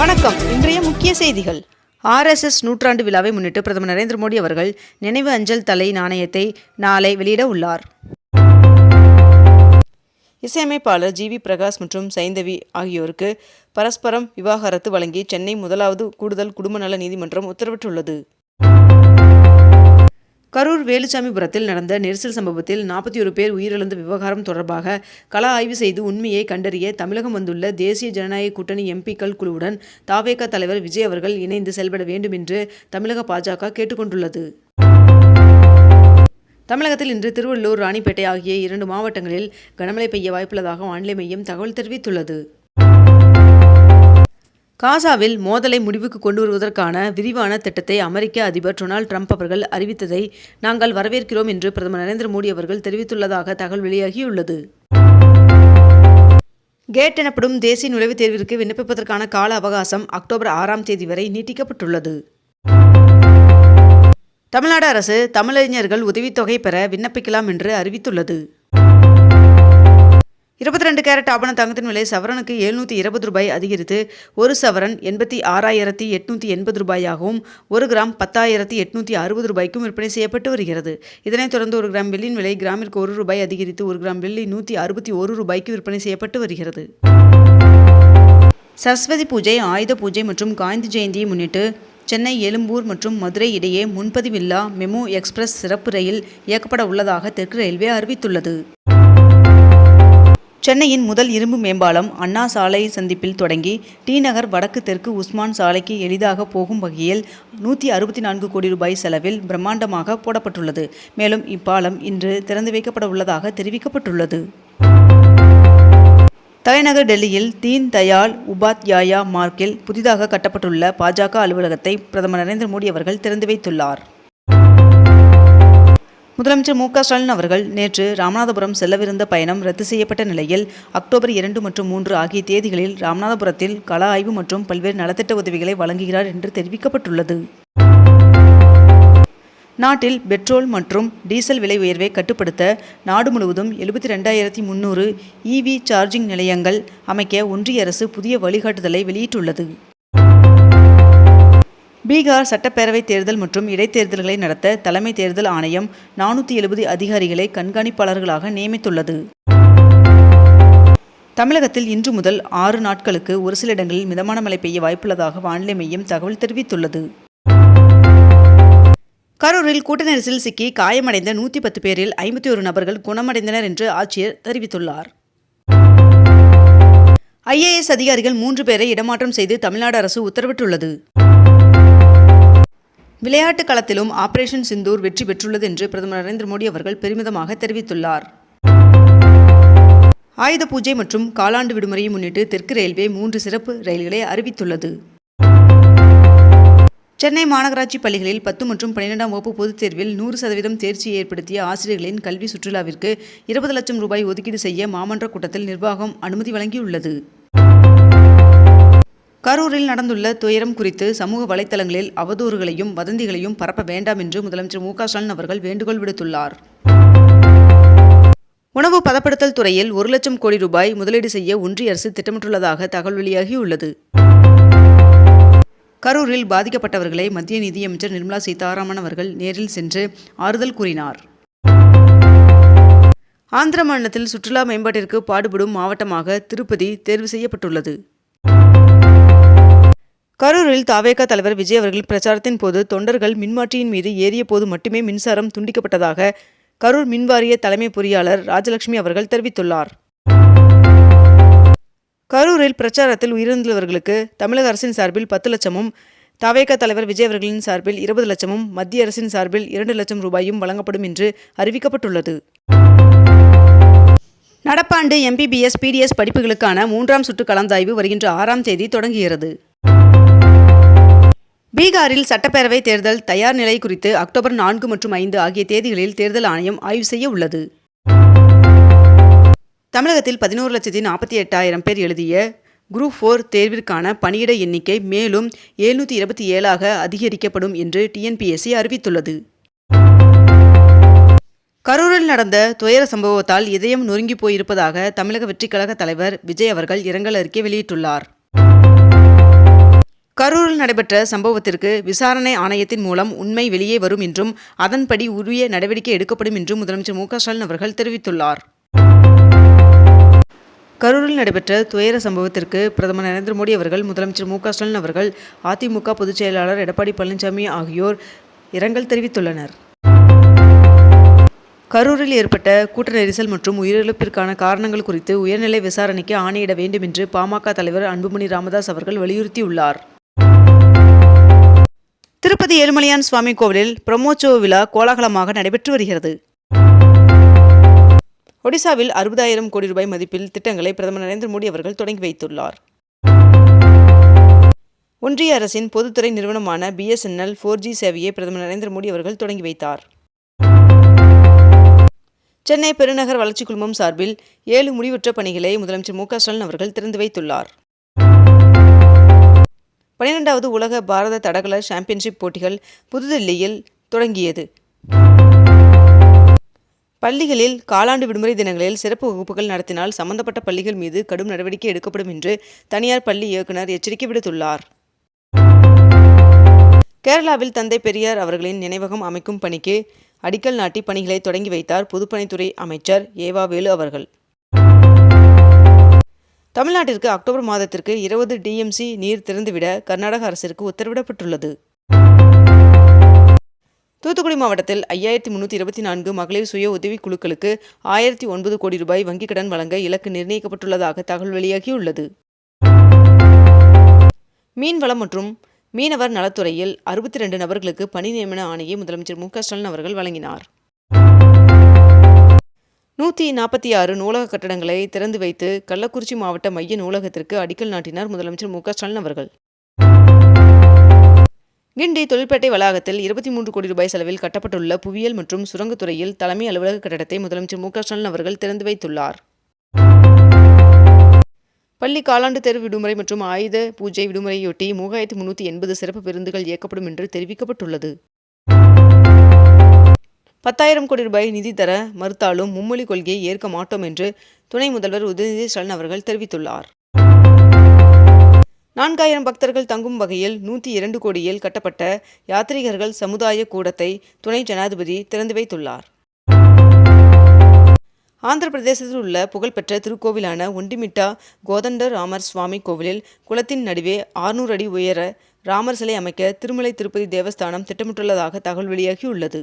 வணக்கம். இன்றைய முக்கிய செய்திகள். ஆர்எஸ்எஸ் நூற்றாண்டு விழாவை முன்னிட்டு பிரதமர் நரேந்திர மோடி அவர்கள் நினைவு அஞ்சல் தலை நாணயத்தை நாளை வெளியிட உள்ளார். இசையமைப்பாளர் ஜி வி பிரகாஷ் மற்றும் சைந்தவி ஆகியோருக்கு பரஸ்பரம் விவாகரத்து வழங்கி சென்னை முதலாவது கூடுதல் குடும்ப நல நீதிமன்றம் உத்தரவிட்டுள்ளது. கரூர் வேலுச்சாமிபுரத்தில் நடந்த நெரிசல் சம்பவத்தில் நாற்பத்தி ஒரு பேர் உயிரிழந்த விவகாரம் தொடர்பாக கள ஆய்வு செய்து உண்மையை கண்டறிய தமிழகம் வந்துள்ள தேசிய ஜனநாயக கூட்டணி எம்பிக்கள் குழுவுடன் தாவேக தலைவர் விஜய் அவர்கள் இணைந்து செயல்பட வேண்டும் என்று தமிழக பாஜக கேட்டுக்கொண்டுள்ளது. தமிழகத்தில் இன்று திருவள்ளூர் ராணிப்பேட்டை ஆகிய இரண்டு மாவட்டங்களில் கனமழை பெய்ய வாய்ப்புள்ளதாக வானிலை மையம் தகவல் தெரிவித்துள்ளது. காசாவில் மோதலை முடிவுக்கு கொண்டு வருவதற்கான விரிவான திட்டத்தை அமெரிக்க அதிபர் டொனால்ட் ட்ரம்ப் அவர்கள் அறிவித்ததை நாங்கள் வரவேற்கிறோம் என்று பிரதமர் நரேந்திர மோடி அவர்கள் தெரிவித்துள்ளதாக தகவல் வெளியாகியுள்ளது. கேட் எனப்படும் தேசிய நுழைவுத் தேர்விற்கு விண்ணப்பிப்பதற்கான கால அவகாசம் அக்டோபர் ஆறாம் தேதி வரை நீட்டிக்கப்பட்டுள்ளது. தமிழ்நாடு அரசு தமிழறிஞர்கள் உதவித்தொகை பெற விண்ணப்பிக்கலாம் என்று அறிவித்துள்ளது. இருபத்தி ரெண்டு கேரட் ஆபண தங்கத்தின் விலை சவரனுக்கு எழுநூற்றி இருபது ரூபாய் அதிகரித்து ஒரு சவரன் எண்பத்தி ஆறாயிரத்தி எட்நூற்றி எண்பது ரூபாயாகவும் ஒரு கிராம் பத்தாயிரத்தி எட்நூற்றி அறுபது ரூபாய்க்கும் விற்பனை செய்யப்பட்டு வருகிறது. இதனைத் தொடர்ந்து ஒரு கிராம் வெள்ளியின் விலை கிராமிற்கு ஒரு ரூபாய் அதிகரித்து ஒரு கிராம் வெள்ளி நூற்றி அறுபத்தி ஒரு ரூபாய்க்கு விற்பனை செய்யப்பட்டு வருகிறது. சரஸ்வதி பூஜை ஆயுத பூஜை மற்றும் காந்தி ஜெயந்தியை முன்னிட்டு சென்னை எழும்பூர் மற்றும் மதுரை இடையே முன்பதிவில்லா மெமு எக்ஸ்பிரஸ் சிறப்பு ரயில் இயக்கப்பட உள்ளதாக தெற்கு ரயில்வே அறிவித்துள்ளது. சென்னையின் முதல் இரும்பு மேம்பாலம் அண்ணா சாலை சந்திப்பில் தொடங்கி டி நகர் வடக்கு தெற்கு உஸ்மான் சாலைக்கு எளிதாக போகும் வகையில் நூற்றி அறுபத்தி நான்கு கோடி ரூபாய் செலவில் பிரம்மாண்டமாக போடப்பட்டுள்ளது. மேலும் இப்பாலம் இன்று திறந்து வைக்கப்பட உள்ளதாக தெரிவிக்கப்பட்டுள்ளது. தலைநகர் டெல்லியில் தீன் தயாள் உபாத்யாயா மார்க்கில் புதிதாக கட்டப்பட்டுள்ள பாஜக அலுவலகத்தை பிரதமர் நரேந்திர மோடி அவர்கள் திறந்து வைத்துள்ளார். முதலமைச்சர் மு ஸ்டாலின் அவர்கள் நேற்று ராமநாதபுரம் செல்லவிருந்த பயணம் ரத்து செய்யப்பட்ட நிலையில் அக்டோபர் இரண்டு மற்றும் மூன்று ஆகிய தேதிகளில் ராமநாதபுரத்தில் கள ஆய்வு மற்றும் பல்வேறு நலத்திட்ட உதவிகளை வழங்குகிறார் என்று தெரிவிக்கப்பட்டுள்ளது. நாட்டில் பெட்ரோல் மற்றும் டீசல் விலை உயர்வை கட்டுப்படுத்த நாடு முழுவதும் எழுபத்தி ரெண்டாயிரத்தி முன்னூறு இவி சார்ஜிங் நிலையங்கள் அமைக்க ஒன்றிய அரசு புதிய வழிகாட்டுதலை வெளியிட்டுள்ளது. பீகார் சட்டப்பேரவைத் தேர்தல் மற்றும் இடைத்தேர்தல்களை நடத்த தலைமை தேர்தல் ஆணையம் நானூற்றி எழுபது அதிகாரிகளை கண்காணிப்பாளர்களாக நியமித்துள்ளது. தமிழகத்தில் இன்று முதல் ஆறு நாட்களுக்கு ஒரு சில இடங்களில் மிதமான மழை பெய்ய வாய்ப்புள்ளதாக வானிலை மையம் தகவல் தெரிவித்துள்ளது. கரூரில் கூட்ட நெரிசலில் சிக்கி காயமடைந்த நூற்றி பத்து பேரில் ஐம்பத்தி ஒரு நபர்கள் குணமடைந்தனர் என்று ஆட்சியர் தெரிவித்துள்ளார். ஐஏஎஸ் அதிகாரிகள் மூன்று பேரை இடமாற்றம் செய்து தமிழ்நாடு அரசு உத்தரவிட்டுள்ளது. விளையாட்டு களத்திலும் ஆபரேஷன் சிந்தூர் வெற்றி பெற்றுள்ளது என்று பிரதமர் நரேந்திர மோடி அவர்கள் பெருமிதமாக தெரிவித்துள்ளார். ஆயுத பூஜை மற்றும் காலாண்டு விடுமுறையை முன்னிட்டு தெற்கு ரயில்வே மூன்று சிறப்பு ரயில்களை அறிவித்துள்ளது. சென்னை மாநகராட்சி பள்ளிகளில் பத்து மற்றும் பன்னிரெண்டாம் வகுப்பு பொதுத் தேர்வில் நூறு சதவீதம் தேர்ச்சியை ஏற்படுத்திய ஆசிரியர்களின் கல்வி சுற்றுலாவிற்கு இருபது லட்சம் ரூபாய் ஒதுக்கீடு செய்ய மாமன்ற கூட்டத்தில் நிர்வாகம் அனுமதி வழங்கியுள்ளது. கரூரில் நடந்துள்ள துயரம் குறித்து சமூக வலைத்தளங்களில் அவதூறுகளையும் வதந்திகளையும் பரப்ப வேண்டாம் என்று முதலமைச்சர் மு ஸ்டாலின் அவர்கள் வேண்டுகோள் விடுத்துள்ளார். உணவு பதப்படுத்தல் துறையில் ஒரு லட்சம் கோடி ரூபாய் முதலீடு செய்ய ஒன்றிய அரசு திட்டமிட்டுள்ளதாக தகவல் வெளியாகியுள்ளது. கரூரில் பாதிக்கப்பட்டவர்களை மத்திய நிதியமைச்சர் நிர்மலா சீதாராமன் அவர்கள் நேரில் சென்று ஆறுதல் கூறினார். ஆந்திர மாநிலத்தில் சுற்றுலா மேம்பாட்டிற்கு பாடுபடும் மாவட்டமாக திருப்பதி தேர்வு செய்யப்பட்டுள்ளது. கரூரில் தாவேகா தலைவர் விஜய் அவர்கள் பிரச்சாரத்தின் போது தொண்டர்கள் மின்மாற்றியின் மீது ஏறிய போது மட்டுமே மின்சாரம் துண்டிக்கப்பட்டதாக கரூர் மின்வாரிய தலைமை பொறியாளர் ராஜலட்சுமி அவர்கள் தெரிவித்துள்ளார். கரூரில் பிரச்சாரத்தில் உயிரிழந்தவர்களுக்கு தமிழக அரசின் சார்பில் பத்து லட்சமும் தவேக தலைவர் விஜய் அவர்களின் சார்பில் இருபது லட்சமும் மத்திய அரசின் சார்பில் இரண்டு லட்சம் ரூபாயும் வழங்கப்படும் என்று அறிவிக்கப்பட்டுள்ளது. நடப்பாண்டு எம்பிபிஎஸ் பிடிஎஸ் படிப்புகளுக்கான மூன்றாம் சுற்று கலந்தாய்வு வருகின்ற ஆறாம் தேதி தொடங்குகிறது. பீகாரில் சட்டப்பேரவை தேர்தல் தயார் நிலை குறித்து அக்டோபர் நான்கு மற்றும் ஐந்து ஆகிய தேதிகளில் தேர்தல் ஆணையம் ஆய்வு செய்ய உள்ளது. தமிழகத்தில் பதினோரு லட்சத்தி நாற்பத்தி எட்டாயிரம் பேர் எழுதிய குரூப் ஃபோர் தேர்விற்கான பணியிட எண்ணிக்கை மேலும் எழுநூற்றி இருபத்தி ஏழாக அதிகரிக்கப்படும் என்று டிஎன்பிஎஸ்சி அறிவித்துள்ளது. கரூரில் நடந்த துயர சம்பவத்தால் இதயம் நொறுங்கி போயிருப்பதாக தமிழக வெற்றிக்கழக தலைவர் விஜய் அவர்கள் இரங்கல் அறிக்கை வெளியிட்டுள்ளார். கரூரில் நடைபெற்ற சம்பவத்திற்கு விசாரணை ஆணையத்தின் மூலம் உண்மை வெளியே வரும் என்றும் அதன்படி உரிய நடவடிக்கை எடுக்கப்படும் என்றும் முதலமைச்சர் மு ஸ்டாலின் அவர்கள் தெரிவித்துள்ளார். கரூரில் நடைபெற்ற துயர சம்பவத்திற்கு பிரதமர் நரேந்திர மோடி அவர்கள் முதலமைச்சர் மு ஸ்டாலின் அவர்கள் அதிமுக பொதுச் செயலாளர் எடப்பாடி பழனிசாமி ஆகியோர் இரங்கல் தெரிவித்துள்ளனர். கரூரில் ஏற்பட்ட கூட்ட நெரிசல் மற்றும் உயிரிழப்பிற்கான காரணங்கள் குறித்து உயர்நிலை விசாரணைக்கு ஆணையிட வேண்டும் என்று பாமக தலைவர் அன்புமணி ராமதாஸ் அவர்கள் வலியுறுத்தியுள்ளார். திருப்பதி ஏழுமலையான் சுவாமி கோவிலில் பிரம்மோற்சவ விழா கோலாகலமாக நடைபெற்று வருகிறது. ஒடிசாவில் அறுபதாயிரம் கோடி ரூபாய் மதிப்பில் திட்டங்களை பிரதமர் நரேந்திர மோடி அவர்கள் தொடங்கி வைத்துள்ளார். ஒன்றிய அரசின் பொதுத்துறை நிறுவனமான பிஎஸ்என்எல் ஃபோர் ஜி சேவையை பிரதமர் நரேந்திர மோடி அவர்கள் தொடங்கி வைத்தார். சென்னை பெருநகர் வளர்ச்சி குழுமம் சார்பில் ஏழு முடிவுற்ற பணிகளை முதலமைச்சர் மு க ஸ்டாலின் அவர்கள் திறந்து வைத்துள்ளார். பனிரெண்டாவது உலக பாரத தடகள சாம்பியன்ஷிப் போட்டிகள் புதுதில்லியில் தொடங்கியது. பள்ளிகளில் காலாண்டு விடுமுறை தினங்களில் சிறப்பு வகுப்புகள் நடத்தினால் சம்பந்தப்பட்ட பள்ளிகள் மீது கடும் நடவடிக்கை எடுக்கப்படும் என்று தனியார் பள்ளி இயக்குநர் எச்சரிக்கை விடுத்துள்ளார். கேரளாவில் தந்தை பெரியார் அவர்களின் நினைவகம் அமைக்கும் பணிக்கு அடிக்கல் நாட்டி பணிகளை தொடங்கி வைத்தார் பொதுப்பணித்துறை அமைச்சர் ஏவா வேலு அவர்கள். தமிழ்நாட்டிற்கு அக்டோபர் மாதத்திற்கு இருபது டிஎம்சி நீர் திறந்துவிட கர்நாடக அரசிற்கு உத்தரவிடப்பட்டுள்ளது. தூத்துக்குடி மாவட்டத்தில் ஐயாயிரத்தி முன்னூற்றி இருபத்தி நான்கு மகளிர் சுய உதவிக் குழுக்களுக்கு ஆயிரத்தி ஒன்பது கோடி ரூபாய் வங்கிக் கடன் வழங்க இலக்கு நிர்ணயிக்கப்பட்டுள்ளதாக தகவல் வெளியாகியுள்ளது. மீன்வளம் மற்றும் மீனவர் நலத்துறையில் அறுபத்தி ரெண்டு நபர்களுக்கு பணி நியமன ஆணையை முதலமைச்சர் மு க ஸ்டாலின் அவர்கள் வழங்கினார். நூற்றி நாற்பத்தி ஆறு நூலக கட்டடங்களை திறந்து வைத்து கள்ளக்குறிச்சி மாவட்ட மைய நூலகத்திற்கு அடிக்கல் நாட்டினார் முதலமைச்சர் மு க ஸ்டாலின் அவர்கள். கிண்டி தொழிற்பேட்டை வளாகத்தில் இருபத்தி மூன்று கோடி ரூபாய் செலவில் கட்டப்பட்டுள்ள புவியியல் மற்றும் சுரங்கத்துறையில் தலைமை அலுவலக கட்டடத்தை முதலமைச்சர் மு க ஸ்டாலின் அவர்கள் திறந்து வைத்துள்ளார். பள்ளி காலாண்டு தேர்வு விடுமுறை மற்றும் ஆயுத பூஜை விடுமுறையொட்டி மூவாயிரத்தி முன்னூற்றி எண்பது சிறப்பு பேருந்துகள் இயக்கப்படும் என்று தெரிவிக்கப்பட்டுள்ளது. பத்தாயிரம் கோடி ரூபாய் நிதி தர மறுத்தாலும் மும்மொழி கொள்கையை ஏற்க மாட்டோம் என்று துணை முதல்வர் உதயநிதி ஸ்டாலின் அவர்கள் தெரிவித்துள்ளார். நான்காயிரம் பக்தர்கள் தங்கும் வகையில் நூற்றி இரண்டு கோடியில் கட்டப்பட்ட யாத்ரீகர்கள் சமுதாய கூடத்தை துணை ஜனாதிபதி திறந்து வைத்துள்ளார். ஆந்திர பிரதேசத்தில் உள்ள புகழ்பெற்ற திருக்கோவிலான ஒண்டிமிட்டா கோதண்ட ராமர் சுவாமி கோவிலில் குளத்தின் நடுவே ஆறுநூறு அடி உயர ராமர் சிலை அமைக்க திருமலை திருப்பதி தேவஸ்தானம் திட்டமிட்டுள்ளதாக தகவல் வெளியாகியுள்ளது.